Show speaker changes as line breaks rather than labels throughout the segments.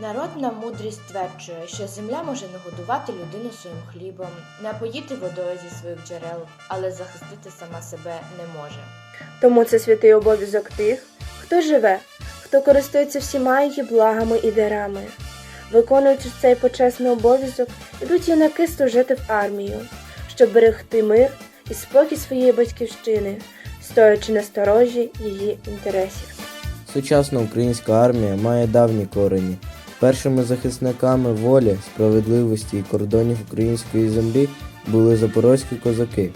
Народна мудрість стверджує, що земля може нагодувати людину своїм хлібом, напоїти водою зі своїх джерел, але захистити сама себе не може.
Тому це святий обов'язок тих, хто живе, хто користується всіма її благами і дарами. Виконуючи цей почесний обов'язок, ідуть юнаки служити в армію, щоб берегти мир і спокій своєї батьківщини, стоячи на сторожі її інтересів.
Сучасна українська армія має давні корені. Першими захисниками волі, справедливості і кордонів української землі були запорозькі козаки.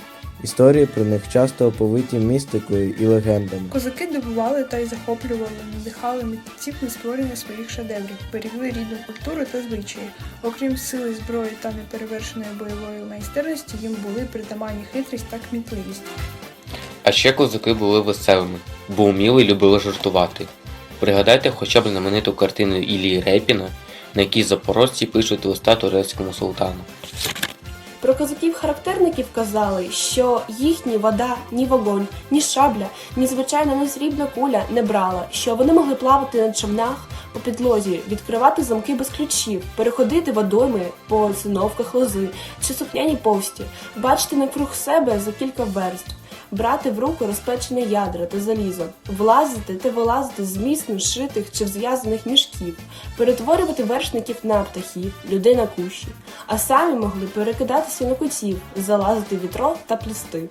Історії про них часто оповиті містикою і легендами.
Козаки добували та й захоплювали, надихали митців на створення своїх шедеврів, берегли рідну культуру та звичаї. Окрім сили зброї та неперевершеної бойової майстерності, їм були притаманні хитрість та кмітливість.
А ще козаки були веселими, бо вміли і любили жартувати. Пригадайте хоча б знамениту картину Ілії Репіна, на якій запорожці пишуть листа турецькому султану.
Про козаків-характерників казали, що їхні вода, ні вогонь, ні шабля, ні звичайна не срібна куля не брала, що вони могли плавати на човнах по підлозі, відкривати замки без ключів, переходити водойми по циновках лози чи сукняні повсті, бачити навкруг себе за кілька верств. Брати в руку розпечене ядра та залізо, влазити та вилазити з міцно шитих чи зв'язаних мішків, перетворювати вершників на птахів, людей на кущі, а самі могли перекидатися на кутів, залазити вітро та плести.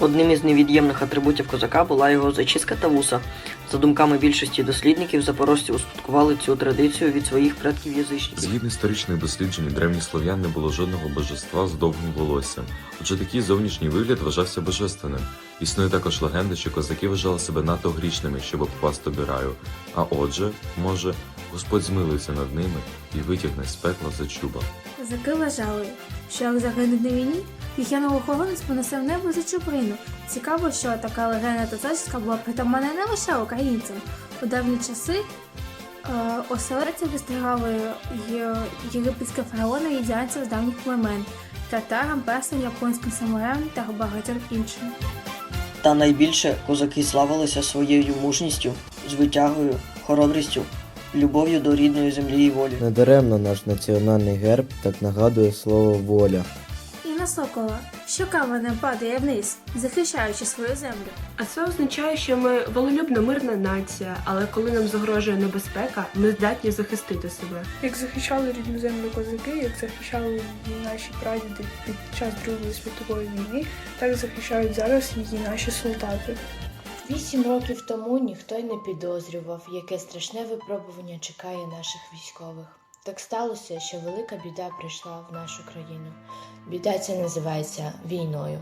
Одним із невід'ємних атрибутів козака була його зачіска та вуса. За думками більшості дослідників, запорожці успадкували цю традицію від своїх предків язичників.
Згідно історичних досліджень, древніх слов'ян не було жодного божества з довгим волоссям, отже такий зовнішній вигляд вважався божественним. Існує також легенда, що козаки вважали себе надто грішними, щоб попасти до раю. А отже, може, Господь змилується над ними і витягне з пекла за чуба.
Козаки вважали, що як загинуть на війні, їх янголохоронець понесе в небо за чуприну. Цікаво, що така легенда та зачіска була притаманна не лише українцям. У давні часи е, оселедці вистригали єгипетські фараони і індіанців з давніх племен, татарам, персам, японським самураям та багатьом іншим.
Та найбільше козаки славилися своєю мужністю, звитягою, хоробрістю, любов'ю до рідної землі і волі.
Недаремно наш національний герб так нагадує слово воля.
На сокола, що каменем падає вниз, захищаючи свою землю.
А це означає, що ми волелюбна мирна нація, але коли нам загрожує небезпека, ми здатні захистити себе.
Як захищали рідну землю козаки, як захищали наші прадіди під час Другої світової війни, так захищають зараз її наші солдати.
Вісім років тому ніхто й не підозрював, яке страшне випробування чекає наших військових. Так сталося, що велика біда прийшла в нашу країну. Біда ця називається війною.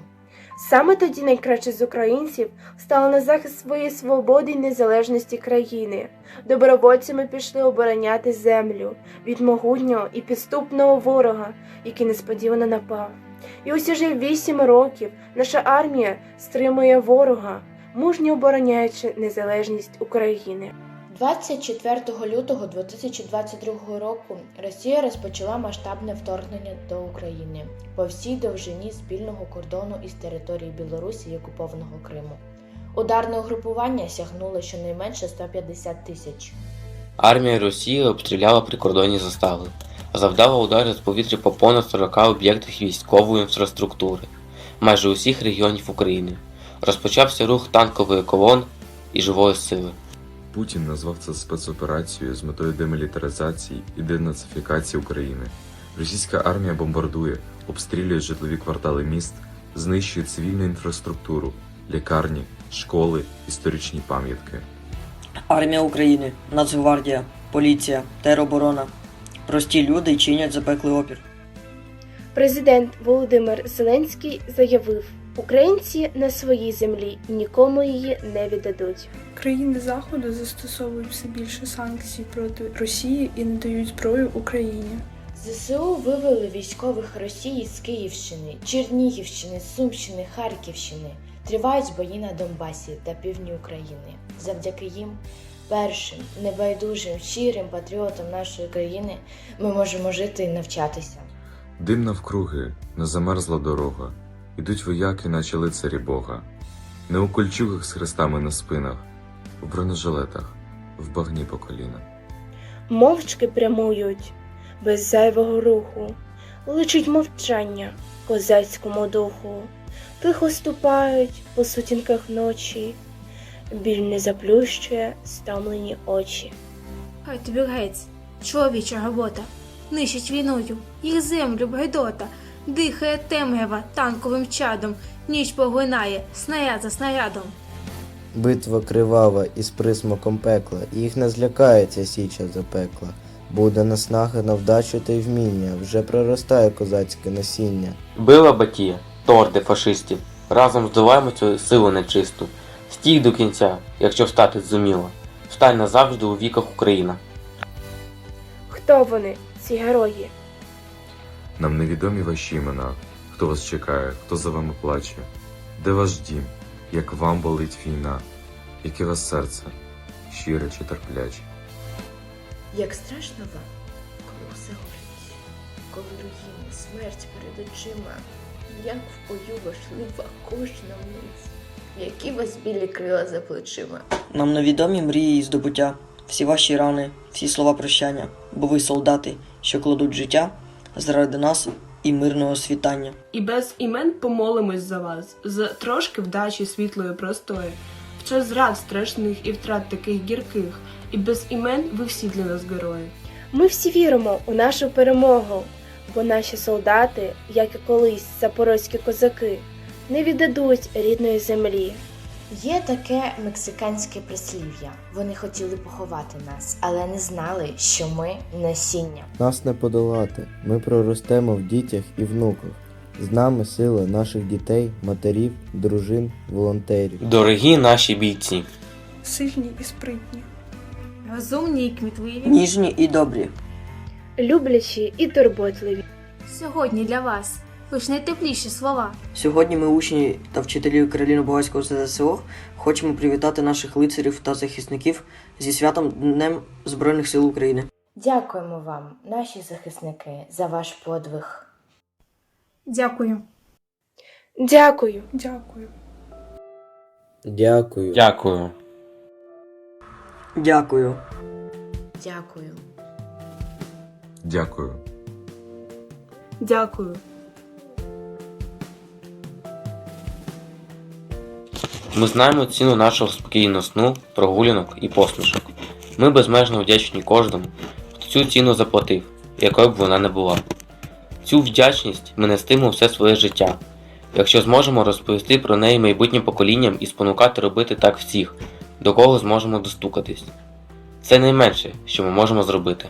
Саме тоді найкраще з українців стали на захист своєї свободи і незалежності країни. Добровольцями пішли обороняти землю від могутнього і підступного ворога, який несподівано напав. І ось уже вісім років наша армія стримує ворога, мужньо обороняючи незалежність України.
24 лютого 2022 року Росія розпочала масштабне вторгнення до України по всій довжині спільного кордону із території Білорусі і окупованого Криму. Ударне угрупування сягнуло щонайменше 150 тисяч.
Армія Росії обстріляла прикордонні застави, завдала удари з повітря по понад 40 об'єктах військової інфраструктури, майже усіх регіонів України. Розпочався рух танкової колон і живої сили.
Путін назвав це спецоперацією з метою демілітаризації і денацифікації України. Російська армія бомбардує, обстрілює житлові квартали міст, знищує цивільну інфраструктуру, лікарні, школи, історичні пам'ятки.
Армія України, Нацгвардія, поліція, тероборона. Прості люди чинять запеклий опір.
Президент Володимир Зеленський заявив: Українці на своїй землі нікому її не віддадуть.
Країни Заходу застосовують все більше санкцій проти Росії і не дають зброю Україні.
ЗСУ вивели військових Росії з Київщини, Чернігівщини, Сумщини, Харківщини. Тривають бої на Донбасі та півдні України. Завдяки їм, першим, небайдужим, щирим патріотам нашої країни, ми можемо жити і навчатися.
Дим навкруги, не замерзла дорога, ідуть вояки, наче лицарі Бога, не у кольчугах з хрестами на спинах, у бронежилетах, в багні по коліна.
мовчки прямують, без зайвого руху, личить мовчання козацькому духу, тихо ступають по сутінках ночі, біль не заплющує стомлені очі.
Хай тобі грець, чоловіча робота, нищить війною, їх землю бредота, дихає темрява танковим чадом, ніч поглинає, снаряд за снарядом.
Битва кривава із присмаком пекла, їх не злякається січа запекла. Буде наснаги на вдачу та й вміння, вже проростає козацьке насіння.
Била Батія, торди фашистів. Разом здолаємо цю силу нечисту. Стій до кінця, якщо встати зуміла. Встань назавжди у віках Україна.
Хто вони, ці герої?
Нам невідомі ваші імена, хто вас чекає, хто за вами плаче, де ваш дім, як вам болить війна, яке вас серце, щире чи терпляче.
Як страшно вам, коли все горить, коли руїни, смерть перед очима, як в бою важлива кожна мить, які вас білі крила за плечима.
Нам невідомі мрії і здобуття, всі ваші рани, всі слова прощання, бо ви солдати, що кладуть життя заради нас і мирного світання.
І без імен помолимось за вас, за трошки вдачі світлої простої, в час зрад страшних і втрат таких гірких, і без імен ви всі для нас герої.
Ми всі віримо у нашу перемогу, бо наші солдати, як і колись запорозькі козаки, не віддадуть рідної землі.
Є таке мексиканське прислів'я. Вони хотіли поховати нас, але не знали, що ми насіння.
Нас не подолати, ми проростемо в дітях і внуках. З нами сила наших дітей, матерів, дружин, волонтерів.
Дорогі наші бійці!
Сильні і спритні.
Розумні і кмітливі.
Ніжні і добрі.
Люблячі і турботливі.
Сьогодні для вас лиш найтепліші слова.
Сьогодні ми, учні та вчителі Кароліно-Богайського ЗСО, хочемо привітати наших лицарів та захисників зі святом Днем Збройних сил України.
Дякуємо вам, наші захисники, за ваш подвиг.
Дякую.
Дякую.
Дякую.
Дякую.
Дякую.
Дякую.
Дякую.
Дякую.
Дякую.
Ми знаємо ціну нашого спокійного сну, прогулянок і посмішок. Ми безмежно вдячні кожному, хто цю ціну заплатив, якою б вона не була. Цю вдячність ми нестимо все своє життя, якщо зможемо розповісти про неї майбутнім поколінням і спонукати робити так всіх, до кого зможемо достукатись. Це найменше, що ми можемо зробити.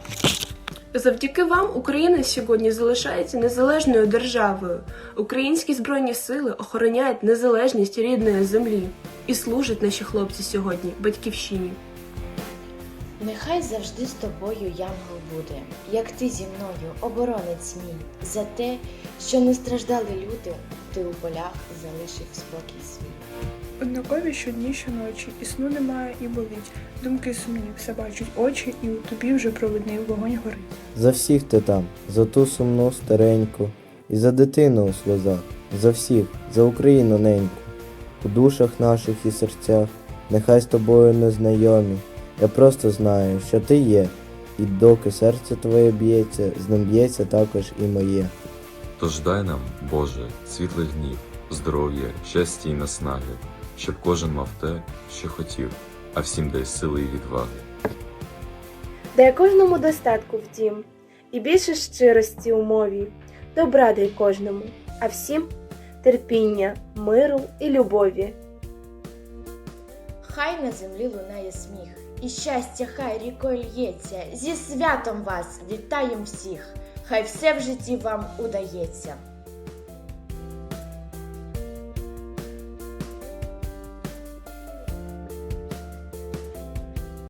Завдяки вам Україна сьогодні залишається незалежною державою. Українські збройні сили охороняють незалежність рідної землі і служать наші хлопці сьогодні батьківщині.
Нехай завжди з тобою янгол буде, як ти зі мною, оборонець мій, за те, що не страждали люди, ти у полях залишив спокій свій.
Однакові щодні, щоночі, і сну немає, і болить. Думки сумні, все бачать очі, і у тобі вже провидний вогонь горить.
За всіх ти там, за ту сумну стареньку, і за дитину у сльозах, за всіх, за Україну неньку, у душах наших і серцях, нехай з тобою незнайомі. Я просто знаю, що ти є, і доки серце твоє б'ється, з ним б'ється також і моє.
Тож дай нам, Боже, світлий гнів, здоров'я, щастя і наснаги, щоб кожен мав те, що хотів, а всім дай сили і відваги.
Дай кожному достатку в дім, і більше щирості у мові, добра дай кожному, а всім терпіння, миру і любові.
Хай на землі лунає сміх, і щастя хай рікою лється. Зі святом вас вітаєм всіх! Хай все в житті вам удається.